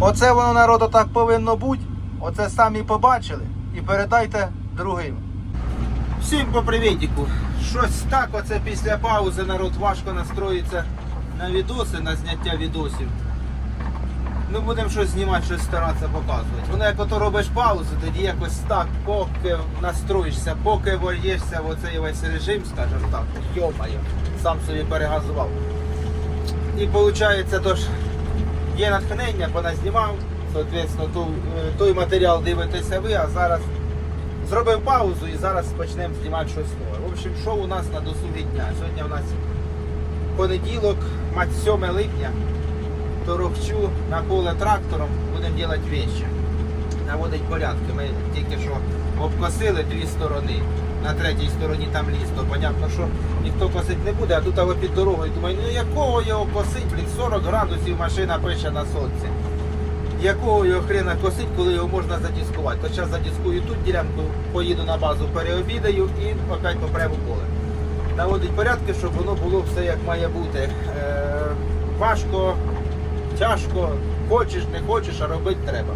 Оце воно народу так повинно бути. Оце самі побачили і передайте другим. Всім по привітіку. Щось так, оце після паузи народ важко настроїться на відоси, на зняття відосів. Ну будемо щось знімати, щось старатися показувати. Воно як ото робиш паузу, тоді якось так, поки настроїшся, поки вольєшся в оцей весь режим, скажімо так, йомаю, сам собі перегазував. І виходить, тож є натхнення, поназнімав, соответственно, ту, е, той матеріал дивитеся ви, а зараз зробив паузу і зараз почнемо знімати щось нове. В общем, що у нас на досугі дня? Сьогодні у нас понеділок, мать 7 липня, торохчу на поле трактором, будемо робити вещи. Наводить порядки. Ми тільки що обкосили дві сторони. На третій стороні там ліс, то понятно, що ніхто косить не буде, а тут або під дорогою. Думаю, ну якого його косить, блін, 40 градусів машина пише на сонці. Якого його хрена косить, коли його можна задіскувати? Зараз задіскую тут ділянку, поїду на базу, переобідаю і опять попрямо поле. Наводить порядки, щоб воно було все як має бути. Е, важко, тяжко, хочеш, не хочеш, а робити треба.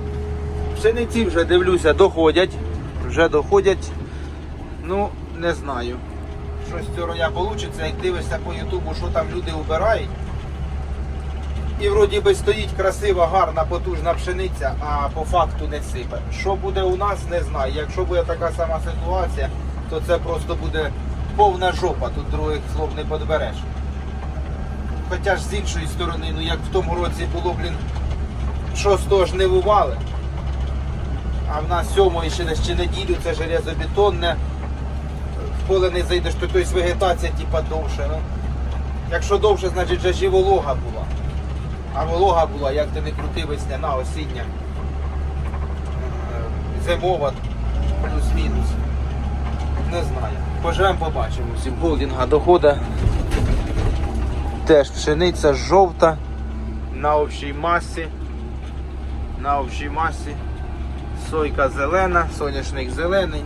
Пшениці вже дивлюся, доходять. Вже доходять. Ну, не знаю. Що з цього я вийде, як дивишся по Ютубу, що там люди вбирають. І вроді би стоїть красива, гарна, потужна пшениця, а по факту не сипе. Що буде у нас, не знаю. Якщо буде така сама ситуація, то це просто буде повна жопа, тут других слов не подбереш. Хоча ж з іншої сторони, ну як в тому році було, блін, шостого ж не вували. А в нас сьомої ще неділю, це железобетонне. Поле не зайдеш, то тобто вегетація типа довше. Ну, якщо довше, значить вже ж і волога була. А волога була, як ти не крути, весняна, осіння. Е, Зимова, плюс-мінус. Не знаю. Поживемо, побачимо. Всім голдінга доходить. Теж пшениця жовта на общій масі. На общій масі. Сойка зелена, соняшник зелений.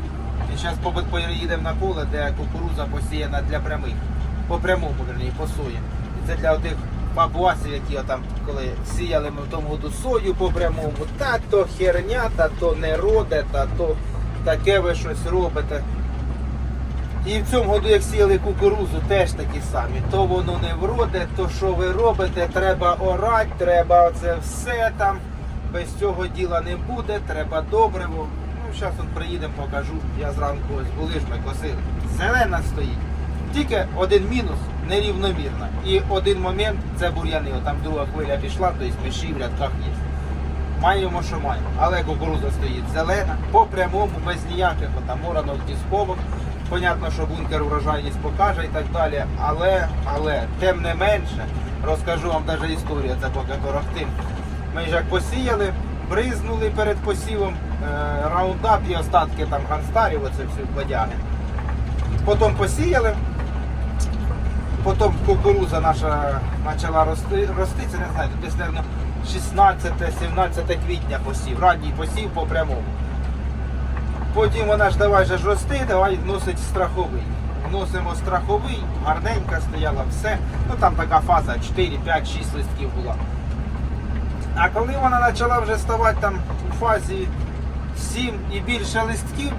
І зараз поїдемо на поле, де кукуруза посіяна для прямих. По прямому, верні, по сої. І це для тих бабуасів, які там, коли сіяли ми в тому году сою по прямому, та то херня, та то не роде, та то таке ви щось робите. І в цьому году, як сіяли кукурузу, теж такі самі. То воно не вроде, то що ви робите, треба орати, треба це все там. Без цього діла не буде, треба добриво. Зараз приїдемо, покажу. Я зранку ось були ж ми косили. Зелена стоїть. Тільки один мінус нерівномірна. І один момент це бур'яни. Там друга хвиля пішла, тобто миші в рядках є. Маємо, що маємо. Але кукуруза стоїть зелена, по прямому, без ніяких там оранок, дісковок. Понятно, що бункер урожайність покаже і так далі. Але, але, тим не менше, розкажу вам навіть історію, це поки торохтим. Ми ж як посіяли, бризнули перед посівом е, раундап і остатки там ганстарів, оце всі бодяги. Потім посіяли, потім кукуруза наша почала рости, рости це не знаю, десь, 16-17 квітня посів, ранній посів по прямому. Потім вона ж давай же ж рости, давай вносить страховий. Вносимо страховий, гарненька стояла, все. Ну там така фаза 4, 5, 6 листків була. А коли вона почала вже ставати там у фазі 7 і більше листків,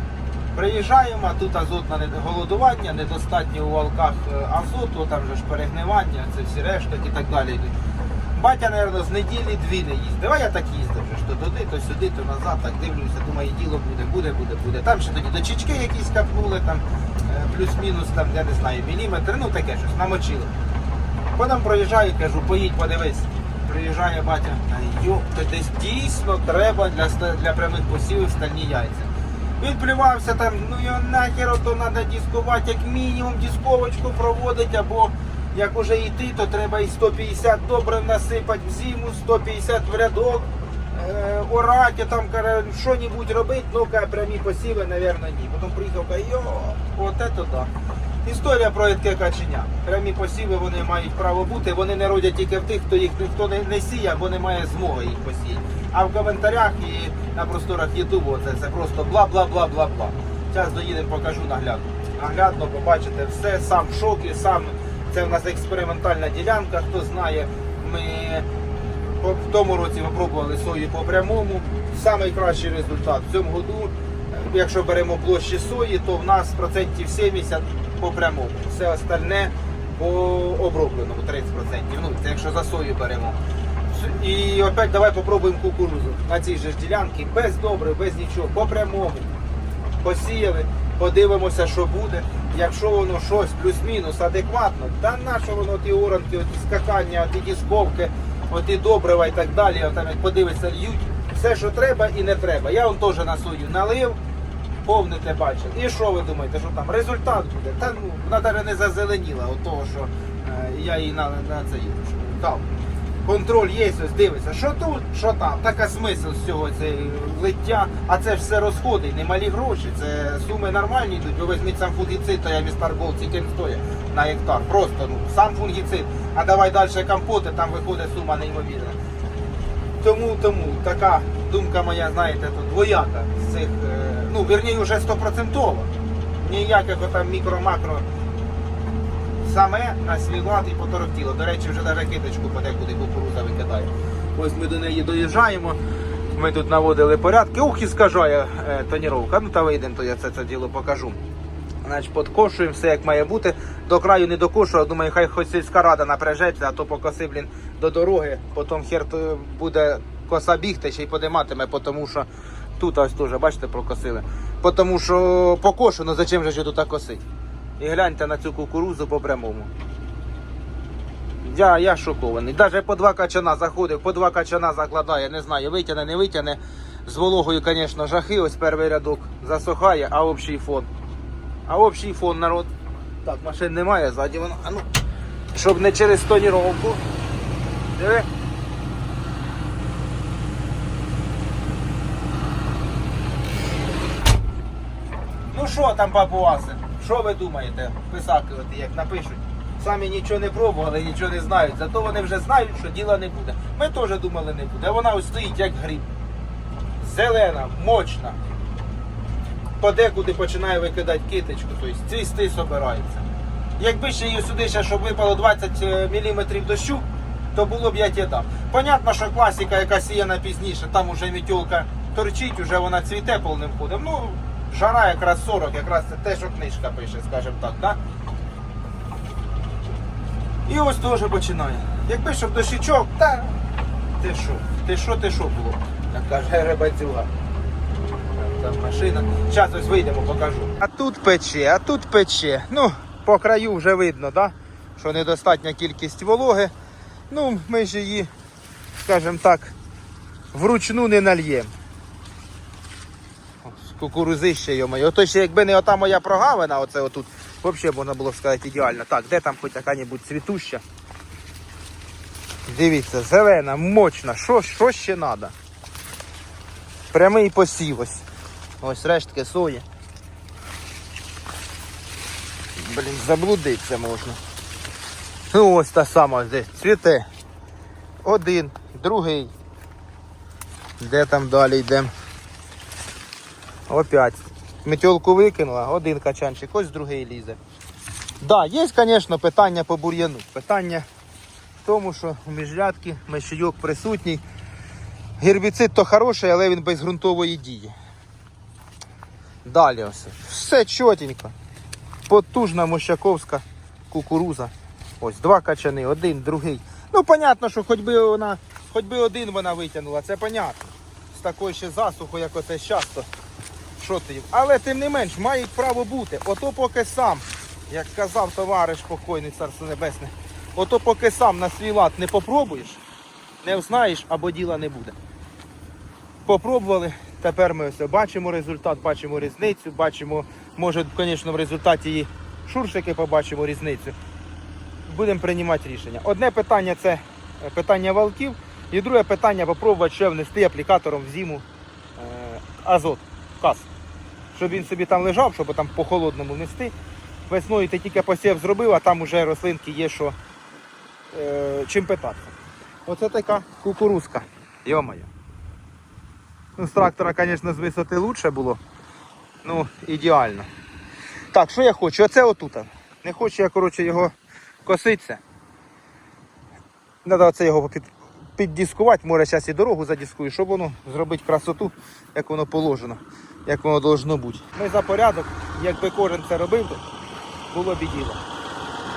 приїжджаємо, тут азотне голодування, недостатньо у валках е, азоту, там же ж перегнивання, це всі решта і так далі. Батя, мабуть, з неділі дві не їздив. Давай я так їздив, вже то туди, то сюди, то назад, так дивлюся, думаю, діло буде, буде, буде, буде. Там ще тоді дочечки якісь капнули, там е, плюс-мінус, там, я не знаю, міліметри, ну таке щось, намочило. Потім проїжджаю, кажу, поїдь, подивись. Приїжджає батя, йо, то десь дійсно треба для, для прямих посівів стальні яйця. Він плювався там, ну його нахер, то треба дискувати, як мінімум дисковочку проводити, або як уже йти, то треба і 150 добре насипати в зиму, 150 в рядок, е, орати, там що-небудь робити, ну прямі посіви, напевно, ні. Потім приїхав, каже, йо, от це да. Історія про яке каченя. Прямі посіви вони мають право бути, вони не родять тільки в тих, хто їх ніхто не, не сіє, або не має змоги їх посіяти. А в коментарях і на просторах Ютубу це, це просто бла-бла-бла-бла-бла. Зараз доїдемо, покажу наглядно. Наглядно побачите все, сам в шокі, сам це в нас експериментальна ділянка, хто знає, ми В тому році ми пробували сою по прямому. Самий кращий результат в цьому году. Якщо беремо площі сої, то в нас процентів 70 по прямому. Все остальне по обробленому 30%. Ну, це якщо за сою беремо. І опять давай попробуємо кукурузу на цій же ж ділянці, без добрив, без нічого, по прямому. Посіяли, подивимося, що буде. Якщо воно щось плюс-мінус адекватно, та на що воно ті оранки, оті скакання, оті дісковки, оті добрива і так далі, там як подивишся, льють, все, що треба і не треба. Я вон теж на сою налив, повните бачив. І що ви думаєте, що там результат буде? Та ну, вона навіть не зазеленіла от того, що е, я їй на, на це дав. Контроль є, ось дивиться, що тут, що там. Така смисл з це лиття, а це все розходи, немалі гроші. Це суми нормальні йдуть. Ви візьміть сам фунгіцид, то я містер Гол, він стоїть на гектар. Просто ну, сам фунгіцид. А давай далі компоти, там виходить сума неймовірна. Тому, тому така думка моя, знаєте, тут двояка з цих, е, ну, вірніше, вже стопроцентово. Ніяких там мікро-макро саме на і поторохтіло. До речі, вже навіть киточку подекуди кукуруза викидає. Ось ми до неї доїжджаємо. Ми тут наводили порядки. Ух, і скажає е, тоніровка. Ну та вийдемо, то я це, це діло покажу. Значить, подкошуємо все як має бути. До краю не докошую, думаю, хай хоч сільська рада напряжеться, а то покоси, блін, до дороги. Потім хер буде коса бігти, ще й подиматиме, тому що тут ось теж, бачите, прокосили. Тому що покошено, зачем же тут косить? І гляньте на цю кукурузу по прямому. Я, я шокований. Навіть по два качана заходив, по два качана закладає, не знаю, витягне, не витягне. З вологою, звісно, жахи, ось перший рядок засухає, а общий фон. А общий фон народ. Так, машин немає, ззаді воно. А ну, щоб не через тоніровку. Диви. Що там, папуаси? Що ви думаєте? Писаки, от як напишуть. Самі нічого не пробували, нічого не знають. Зато вони вже знають, що діла не буде. Ми теж думали не буде. Вона ось стоїть як гриб. Зелена, мощна. Подекуди починає викидати киточку, тобто цвісти собираються. Якби ще її сюди, ще, щоб випало 20 мм дощу, то було б я ті дам. Понятно, що класика, яка сіяна пізніше, там уже мітьолка торчить, уже вона цвіте повним ходом. Ну, жара якраз 40, якраз це те, що книжка пише, скажімо так, да? І ось теж починає. Якби щоб дощичок, та ти що, ти що, ти що було, як каже Ребацюга. Там машина. Зараз ось вийдемо, покажу. А тут пече, а тут пече. Ну, по краю вже видно, да? що недостатня кількість вологи. Ну, ми ж її, скажімо так, вручну не нальємо. Кукурузище, йомаю. Ото ще якби не ота моя прогавина, оце отут, взагалі можна було б сказати ідеально. Так, де там хоч яка-небудь цвітуща? Дивіться, зелена, мощна, що, що ще треба? Прямий посів ось. Ось рештки сої. Блін, заблудитися можна. Ну ось та сама здесь. Цвіте. Один, другий. Де там далі йдемо? Опять. Метелку викинула, один качанчик, ось другий лізе. Да, є, звісно, питання по бур'яну. Питання в тому, що у міжрядки мишійок присутній. Гербіцид то хороший, але він без ґрунтової дії. Далі ось. Все чотенько. Потужна мощаковська кукуруза. Ось два качани, один, другий. Ну, понятно, що хоч би вона, хоч би один вона витягнула, це понятно. З такою ще засухою, як оце часто. Що? Але тим не менш, мають право бути. Ото поки сам, як казав товариш покойний царство небесне, ото поки сам на свій лад не попробуєш, не знаєш або діла не буде. Попробували, тепер ми ось бачимо результат, бачимо різницю, бачимо, може, звісно, в результаті і шуршики побачимо різницю. Будемо приймати рішення. Одне питання це е, питання валків, і друге питання попробувати ще внести аплікатором в зиму е, азот, кас. Щоб він собі там лежав, щоб там по холодному внести. Весною ти тільки посів зробив, а там вже рослинки є, що е, чим питатися. Оце така кукурузка. Йо-моє. Ну, з трактора, звісно, з висоти краще було. Ну, ідеально. Так, що я хочу? Оце отут. Не хочу я, коротше, його коситися. Треба оце його попід... піддискувати, може зараз і дорогу задіскую, щоб воно зробити красоту, як воно положено, як воно должно бути. Ми за порядок, якби кожен це робив, то було б і діло.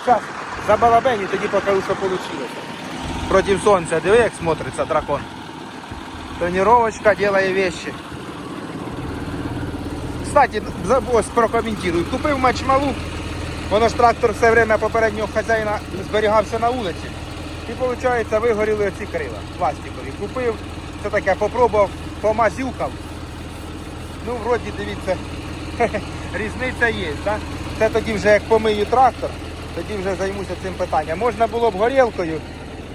Зараз забалабені, тоді покажу, що вийшло. Проти сонця, диви, як смотриться дракон. Тренировочка делає вещи. Кстати, ось прокоментирую. Купив мачмалу, воно ж трактор все время попереднього хазяїна зберігався на вулиці. І виходить, вигоріли оці крила пластикові. Купив, це таке попробував, помазюкав. Ну, вроді, дивіться, різниця є, так? Це тоді вже як помию трактор, тоді вже займуся цим питанням. Можна було б горілкою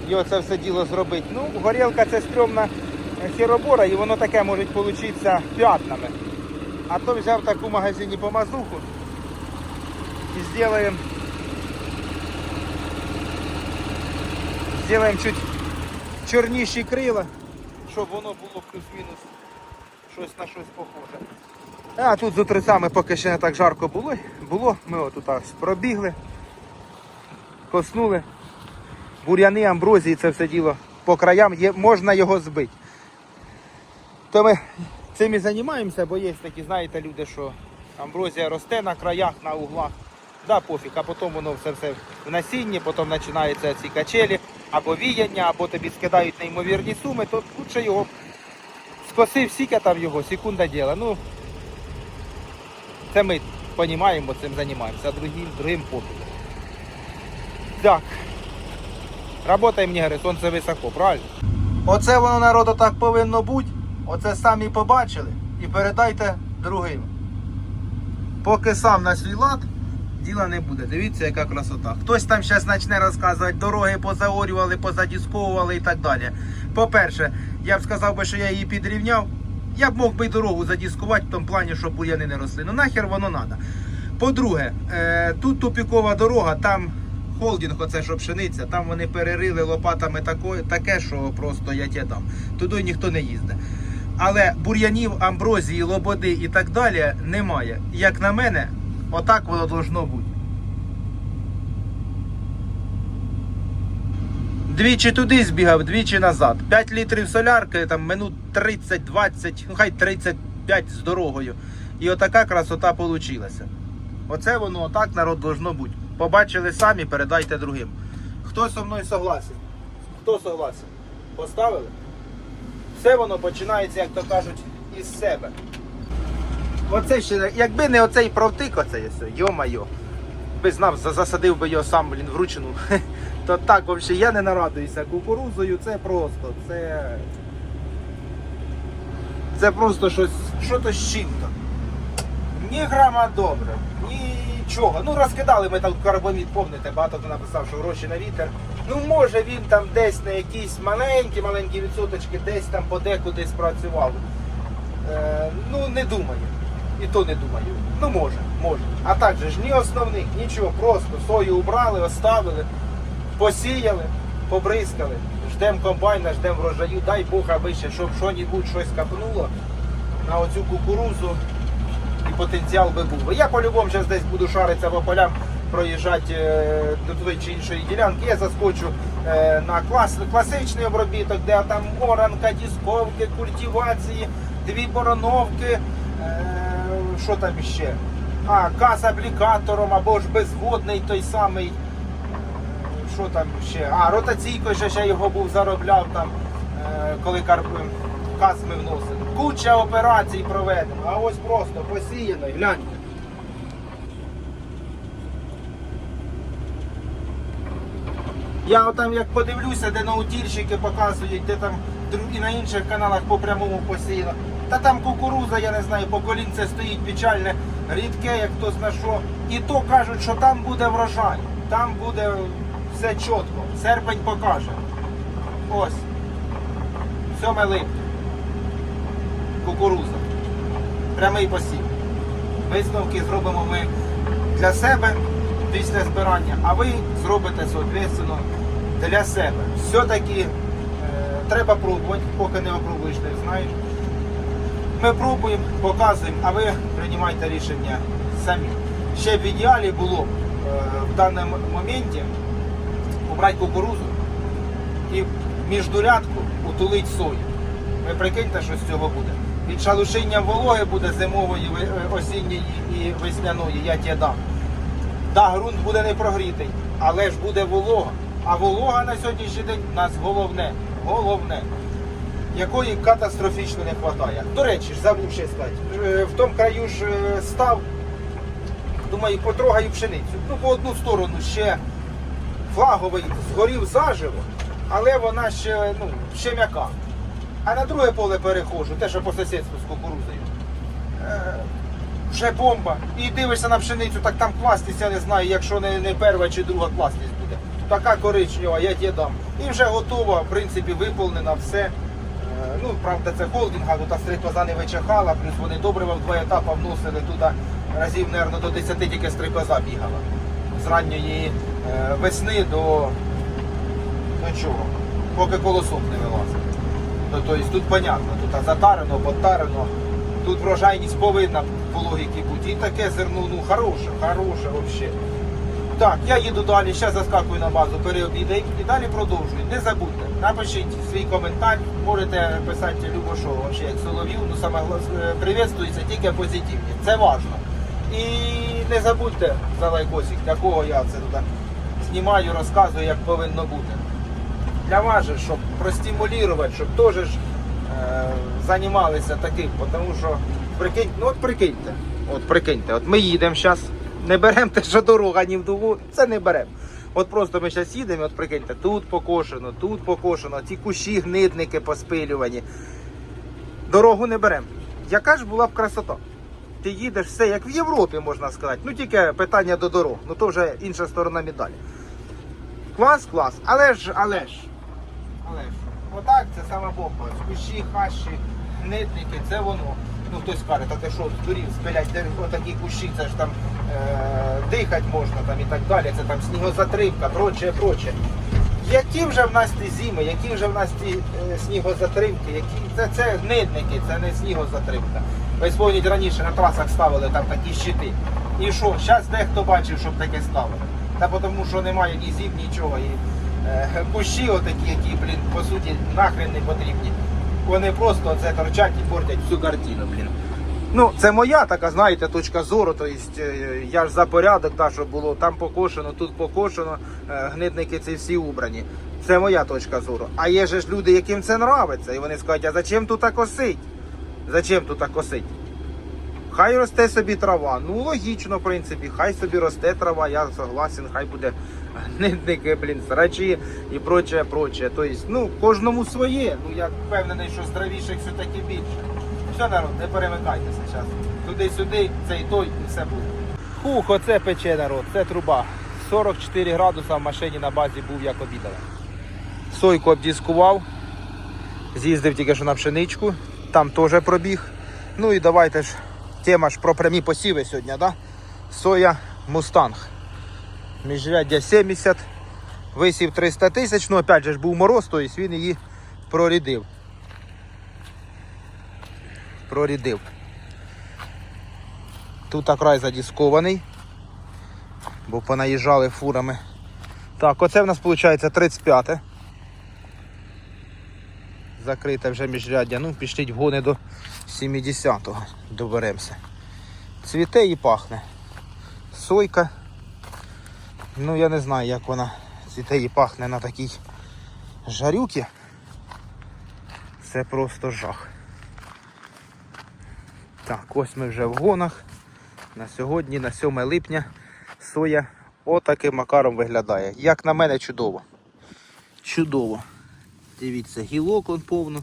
і оце все діло зробити. Ну, горілка це стрьомна хіробора, і воно таке може получитися п'ятнами. А то взяв таку в магазині помазуху і зробимо зробимо чуть чорніші крила, щоб воно було плюс-мінус щось на щось похоже. А тут з утрицями поки ще не так жарко було. було. Ми отут ось пробігли, коснули. Бур'яни, амброзії, це все діло по краям, є, можна його збити. То ми цим і займаємося, бо є такі, знаєте, люди, що амброзія росте на краях, на углах. Да, пофіг, а потім воно все все в насінні, потім починаються ці качелі, або віяння, або тобі скидають неймовірні суми, то лучше його скосив, сіка там його, секунда діла. Ну, це ми розуміємо, цим займаємося, а другим, другим пофіг. Так. Работай мені, говорить, сонце високо, правильно? Оце воно народу так повинно бути. Оце самі побачили і передайте другим. Поки сам на свій лад, діла не буде. Дивіться, яка красота. Хтось там зараз почне розказувати, дороги позаорювали, позадісковували і так далі. По-перше, я б сказав би, що я її підрівняв. Я б мог би дорогу задіскувати в тому плані, щоб бур'яни не росли. Ну нахер воно треба. По-друге, е, тут тупікова дорога, там холдинг, оце що пшениця, там вони перерили лопатами таке, що просто я тебе дам. Туди ніхто не їздить. Але бур'янів, амброзії, лободи і так далі немає. Як на мене, отак воно должно бути. Двічі туди збігав, двічі назад. 5 літрів солярки, там минут 30-20, ну хай 35 з дорогою. І отака красота получилася. Оце воно отак народ должно бути. Побачили самі, передайте другим. Хто зі мною согласен? Хто согласен? Поставили? Все воно починається, як то кажуть, із себе. Оце ще, якби не оцей провтик, оцей ось, йо-майо. Би знав, засадив би його сам, блін, вручну. То так, взагалі, я не нарадуюся кукурузою, це просто, це. Це просто щось, що-то з чим-то. Ні грама добре, нічого. Ну розкидали ми там карбамід, помните, багато хто написав, що гроші на вітер. Ну може він там десь на якісь маленькі, маленькі відсоточки, десь там подекуди спрацював. Е, ну не думаю. І то не думаю. Ну може, може. А так же ж ні основних, нічого, просто сою убрали, оставили, посіяли, побризкали. Ждемо комбайна, ждемо врожаю. Дай Бог, аби ще, щоб що-небудь щось капнуло на оцю кукурузу і потенціал би був. Я по-любому зараз десь буду шаритися по полям, проїжджати е, до тої чи іншої ділянки. Я заскочу е, на клас, класичний обробіток, де там оранка, дісковки, культивації, дві бороновки. Е, що там ще? А, каз аплікатором або ж безводний той самий. Що там ще? А, ротаційкою ще, ще його був заробляв там, е, коли каз ми вносили. Куча операцій проведено, а ось просто посіяно, гляньте. Я отам як подивлюся, де наутільщики показують, де там і на інших каналах по прямому посіяно. Та там кукуруза, я не знаю, по колінце стоїть печальне, рідке, як хто зна що. І то кажуть, що там буде врожай, там буде все чітко. Серпень покаже. Ось. 7 липня. Кукуруза. Прямий посів. Висновки зробимо ми для себе після збирання, а ви зробите соответственно для себе. Все-таки е, треба пробувати, поки не опробуєш, не знаєш. Ми пробуємо, показуємо, а ви приймайте рішення самі. Ще в ідеалі було е, в даному моменті убрати кукурузу і міждурядку утулить сою. Ви прикиньте, що з цього буде. Від шалушиння вологи буде зимової, е, осінньої і весняної, я тебе дам. Да, ґрунт буде не прогрітий, але ж буде волога. А волога на сьогоднішній день у нас головне. Головне. Якої катастрофічно не вистачає. До речі, забув ще сказати. Е, В тому краю ж е, став, думаю, потрогаю пшеницю. Ну, по одну сторону ще флаговий згорів заживо, але вона ще, ну, ще м'яка. А на друге поле перехожу, те, що по сусідству з кукурузою. Е, вже бомба. І дивишся на пшеницю, так там класність, я не знаю, якщо не, не перша чи друга класність буде. Така коричнева, я тебе дам. І вже готова, в принципі, виповнена все. Ну, правда, це холдинга, тут стрикоза не вичахала, плюс вони добрива в два етапи вносили туди разів, мабуть, до 10 тільки стрикоза бігала. З ранньої е, весни до, до чого, поки колосок не вилазить. Ну, тобто тут понятно, тут затарено, потарено. Тут врожайність повинна по логіки бути. І таке зерно, ну хороше, хороше взагалі. Так, я їду далі, ще заскакую на базу, переобідай і далі продовжую. Не забудьте, напишіть свій коментар, можете писати любо що, вообще, як Соловів, ну саме е, приветствується тільки позитивні. Це важливо. І не забудьте за лайкосик, для кого я це туди знімаю, розказую, як повинно бути для вас же, щоб простимулювати, щоб теж е, займалися таким, тому що прикинь, ну от прикиньте, от прикиньте, от ми їдемо зараз, не беремо те, що дорога ні в дугу, це не беремо. От просто ми зараз їдемо, от прикиньте, тут покошено, тут покошено, ці кущі, гнидники поспилювані. Дорогу не беремо. Яка ж була б красота? Ти їдеш все як в Європі, можна сказати. Ну тільки питання до дорог. Ну то вже інша сторона медалі. Клас, клас. Але ж, але ж. Але ж. Отак це сама бомба. Кущі, хащі, гнитники, це воно. Ну хтось каже, та ти що, здурів, спилять, де отакі кущі, це ж там е- дихати можна там і так далі, це там снігозатримка, проче, проче. Які вже в нас ті зими, які вже в нас ті е, снігозатримки, які це, це гнидники, це не снігозатримка. Ви спомніть раніше на трасах ставили там такі щити. І що, зараз дехто бачив, щоб таке ставили. Та тому що немає ні зім, нічого. І, е, кущі отакі, які, блін, по суті, нахрен не потрібні. Вони просто це торчать і портять всю картину, блін. Ну, це моя така, знаєте, точка зору. Тобто я ж за порядок, та, щоб було там покошено, тут покошено, е, гнидники ці всі убрані. Це моя точка зору. А є ж люди, яким це нравиться, і вони скажуть, а зачем тут косить? Зачем тут косить? Хай росте собі трава. Ну логічно, в принципі, хай собі росте трава, я согласен, хай буде гнидники, блін, срачі і прочее, прочее. Тобто, ну, кожному своє. Ну я впевнений, що здравіших все-таки більше. Все, народ, не перемикайтеся зараз. Туди-сюди, це і той, і все буде. Хух, оце пече народ, це труба. 44 градуса в машині на базі був, як обідали. Сойку обдіскував. З'їздив тільки що на пшеничку, там теж пробіг. Ну і давайте ж, тема ж про прямі посіви сьогодні, да? Соя Мустанг. Міжряддя 70, висів 300 тисяч, ну опять же ж був мороз, тобто він її прорідив. Прорідив. Тут край задіскований, бо понаїжджали фурами. Так, оце в нас виходить 35 закрите вже міжряддя. Ну, пішліть вгони до 70-го. Доберемося. Цвіте і пахне. Сойка. Ну я не знаю, як вона цвіте і пахне на такій жарюкі. Це просто жах. Так, ось ми вже в гонах. На сьогодні, на 7 липня, соя отаким макаром виглядає. Як на мене, чудово. Чудово. Дивіться, гілок он повно.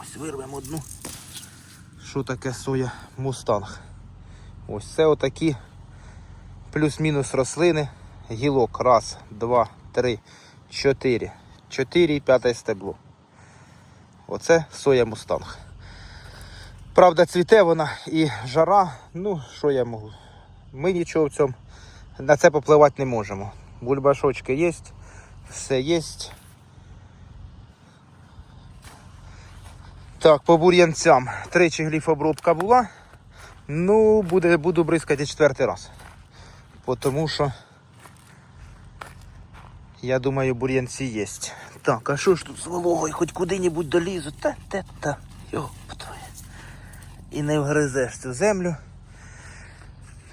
Ось вирвемо одну. Що таке соя мустанг? Ось це отакі плюс-мінус рослини. Гілок. Раз, два, три, чотири. Чотири і п'яте стебло. Оце соя мустанг. Правда, цвіте вона і жара. Ну, що я можу? Ми нічого в цьому на це попливати не можемо. Бульбашочки є, все є. Так, по бур'янцям. Тричі гліфобробка була. Ну, буде, буду бризкати четвертий раз. Тому що Я думаю, бур'янці є. Так, а що ж тут з вологою? Хоч куди-небудь долізу? Та та та. Твоє. І не вгризеш цю землю.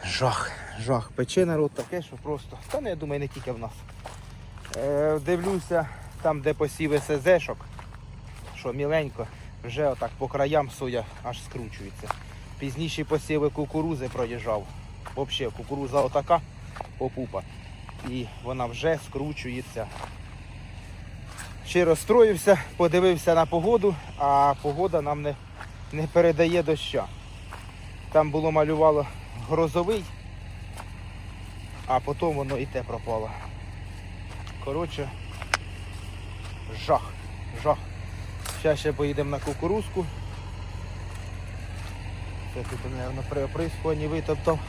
Жах, жах. Пече народ таке, що просто. Та не, я думаю, не тільки в нас. Е, дивлюся, там, де посіви СЗшок, що міленько, вже отак по краям соя аж скручується. Пізніші посіви кукурузи проїжджав. Взагалі, кукуруза отака попупа. І вона вже скручується. Ще розстроївся, подивився на погоду, а погода нам не, не передає доща. Там було малювало грозовий, а потім воно і те пропало. Коротше, жах, жах. Зараз ще поїдемо на кукурузку. Це тут, мабуть, при оприскуванні витоптав.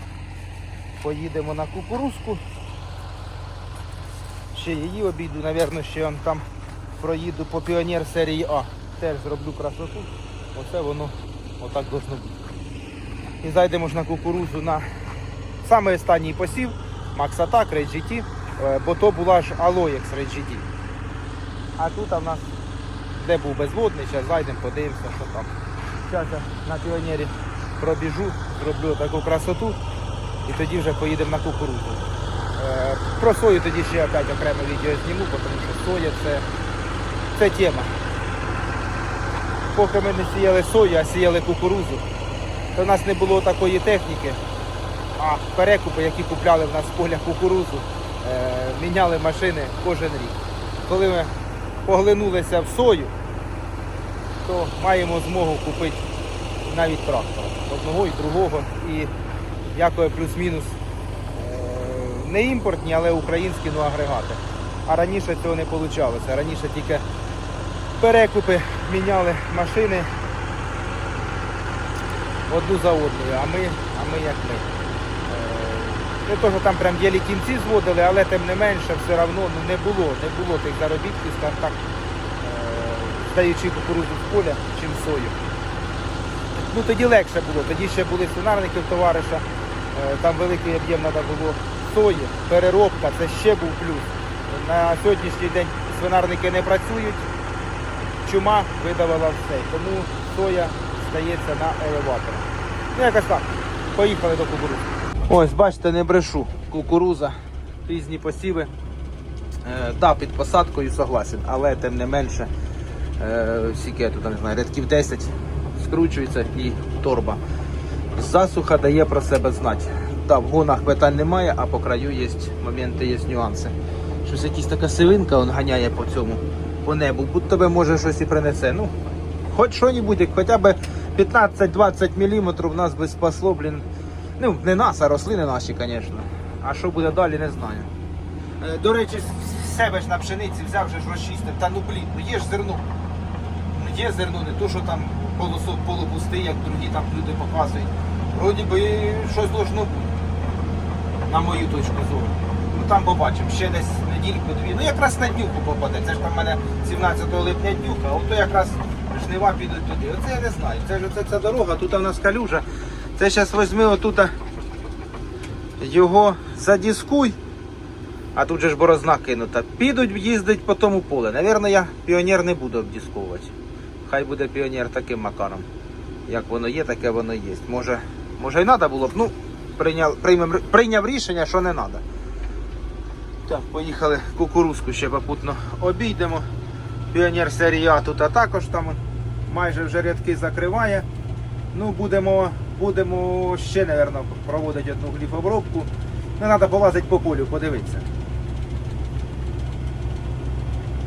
Поїдемо на кукурузку. Ще її обійду, мабуть, ще он там проїду по піонер серії А. Теж зроблю красоту. Оце воно отак должно бути. І зайдемо ж на кукурузу на самий останній посів Attack Red е, бо то була ж Aloex Red. А тут у нас де був безводний, зараз зайдемо, подивимося, що там. Зараз я на піонері пробіжу, зроблю таку красоту і тоді вже поїдемо на кукурузу. Е, Про сою тоді ще опять окремо відео зніму, тому що соя це, це тема. Поки ми не сіяли сою, а сіяли кукурузу, то в нас не було такої техніки, а перекупи, які купляли в нас в полях кукурузу, е, міняли машини кожен рік. Коли ми поглинулися в сою, то маємо змогу купити навіть трактор одного і другого. І якої плюс-мінус е, не імпортні, але українські ну, агрегати. А раніше цього не вийшло. Раніше тільки перекупи міняли машини одну за одною, а ми, а ми як ми. Е, Не то, що там прям єлі кінці зводили, але тим не менше все одно ну, не було, не було тих заробітків, скажімо так, е, здаючи кукурудзу з поля, чим сою. Ну тоді легше було, тоді ще були свинарники в товариша, там великий об'єм треба було сої, переробка, це ще був плюс. На сьогоднішній день свинарники не працюють, чума видавала все. Тому соя здається на елеватор. Ну якось так. Поїхали до кукурудзи. Ось, бачите, не брешу. Кукуруза, пізні посіви. Е, да, під посадкою согласен, але тим не менше, е, скільки я тут не знаю, рядків 10 скручується і торба. Засуха дає про себе знати. Да, в гонах питань немає, а по краю є моменти, є нюанси. Щось якась така сивинка он ганяє по цьому, по небу, будь тебе може щось і принесе. Ну, хоч що-небудь, хоча б 15-20 мм нас би спасло, блін. Ну, не нас, а рослини наші, звісно. А що буде далі, не знаю. Е, До речі, себе ж на пшениці взяв же ж розчистив. Та ну блін, ну є ж зерно. Ну є зерно, не то, що там полупустий, як другі там люди показують. Вроді би щось должно бути. На мою точку зору. Ну там побачимо, ще десь недільку-дві. Ну якраз на днюху попаде. Це ж там в мене 17 липня днюха, а ото якраз жнива підуть туди. Оце я не знаю. Це ж оце ця дорога, тут у нас калюжа. Це зараз візьми отут його задіскуй. А тут же ж борозна кинута. Підуть їздить по тому поле. Навірно, я піонер не буду обдісковувати. Хай буде піонер таким макаром. Як воно є, таке воно є. Може, може і треба було б. Ну, прийняв, приймем, прийняв рішення, що не треба. Так, поїхали кукурузку ще попутно обійдемо. Піонер серії А тут а також там майже вже рядки закриває. Ну, будемо, будемо ще, мабуть, проводити одну гліфобробку. Не треба полазити по полю, подивитися.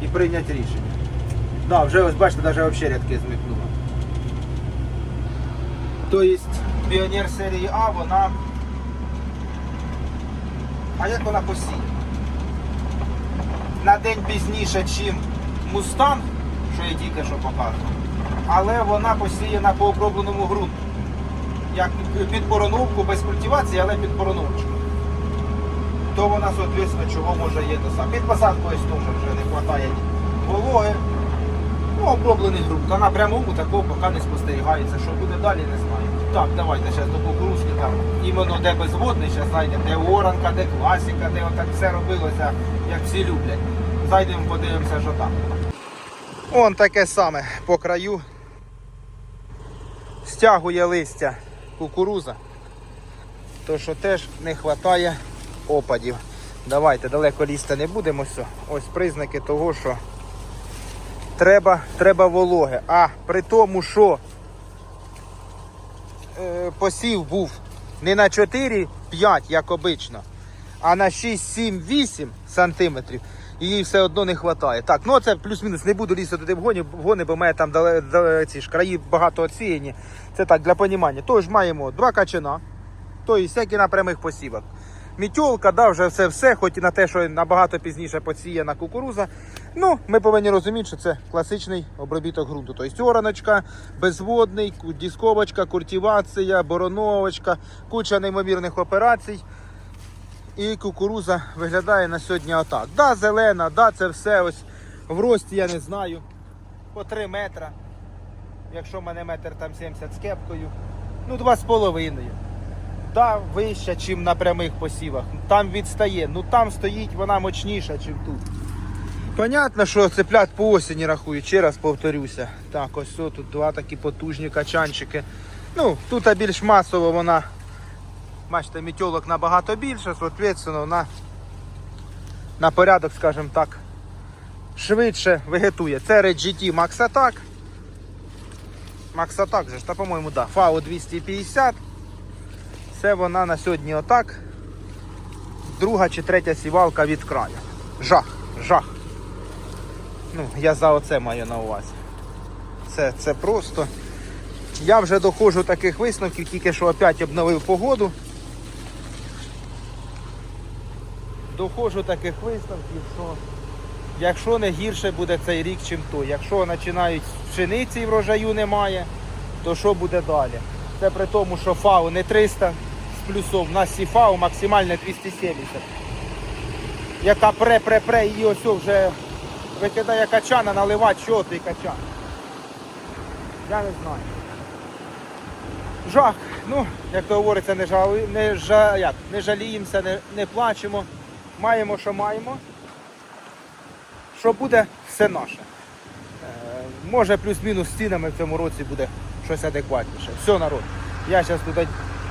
І прийняти рішення. Да, вже ось бачите, навіть взагалі рядки змикнуло. Тобто піонер серії А, вона. А як вона посіє? На день пізніше, чим мустанг, що я тільки що показував, але вона посіяна по обробленому ґрунту. Як під бороновку без культивації, але під бороновочку. То вона, соответственно, чого може є то саме. Під посадкою теж вже не вистачає вологи. Ну, оброблений ґрунт. А напряму такого поки не спостерігається. Що буде далі, не знаю. Так, давайте зараз до кукурузки там. Іменно де безводний, зараз знайдемо, де оранка, де класика, де отак все робилося, як всі люблять. зайдемо, подивимося, що там. Он таке саме по краю. Стягує листя кукуруза. То що теж не вистачає опадів. Давайте далеко лізти не будемо. Ось признаки того, що треба, треба вологи. А при тому, що е, посів був не на 4-5, як обично, а на 6, 7, 8 сантиметрів. Їй все одно не вистачає. Так, ну це плюс-мінус. Не буду лізти туди в гоні, гони, бо мене там дале, дале- ці ж краї багато оціяні. Це так, для понімання. Тож маємо два качана, то і всякі на прямих посівах. Мітьолка, да, вже все все, хоч і на те, що набагато пізніше посіяна кукуруза. Ну, ми повинні розуміти, що це класичний обробіток ґрунту. Тобто ораночка, безводний, дісковочка, культивація, бороновочка, куча неймовірних операцій. І кукуруза виглядає на сьогодні отак. Да, зелена, да, це все ось в рості, я не знаю. По 3 метра. Якщо в мене метр там 70 з кепкою. Ну, 2,5. Да, вища, ніж на прямих посівах. Там відстає. Ну там стоїть вона мощніша, ніж тут. Понятно, що цеплят по осені рахують, ще раз повторюся. Так, ось о, тут два такі потужні качанчики. Ну, тут більш масово вона Бачите, мітьолок набагато більше, соответственно, вона на порядок, скажімо так, швидше вегетує. Це Red GT Max Attack. Max Attack же ж, та по-моєму, да, FAO 250. Це вона на сьогодні отак. Друга чи третя сівалка від краю. Жах, жах. Ну, я за оце маю на увазі. Це, це просто. Я вже доходжу таких висновків, тільки що опять обновив погоду. Доходжу таких висновків, що якщо не гірше буде цей рік, чим той. Якщо починають пшениці і врожаю немає, то що буде далі? Це при тому, що ФАУ не 300 з плюсом, у нас всі ФАУ максимально 270. Яка пре-пре-пре, її ось вже викидає качана, наливати, що той качан. Я не знаю. Жах. Ну, як то говориться, не, жали, не, жа, як, не жаліємося, не, не плачемо. Маємо, що маємо. Що буде, все наше. Е, може плюс-мінус з цінами в цьому році буде щось адекватніше. Все, народ. Я зараз туди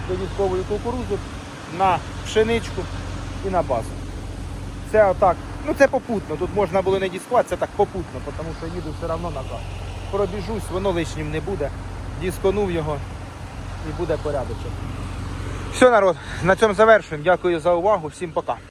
додатковую кукурузу на пшеничку і на базу. Це отак. Ну це попутно. Тут можна було не дискувати, це так попутно, тому що їду все одно назад. Пробіжусь, воно лишнім не буде. Дісконув його і буде порядочок. Все, народ, на цьому завершуємо. Дякую за увагу. Всім пока.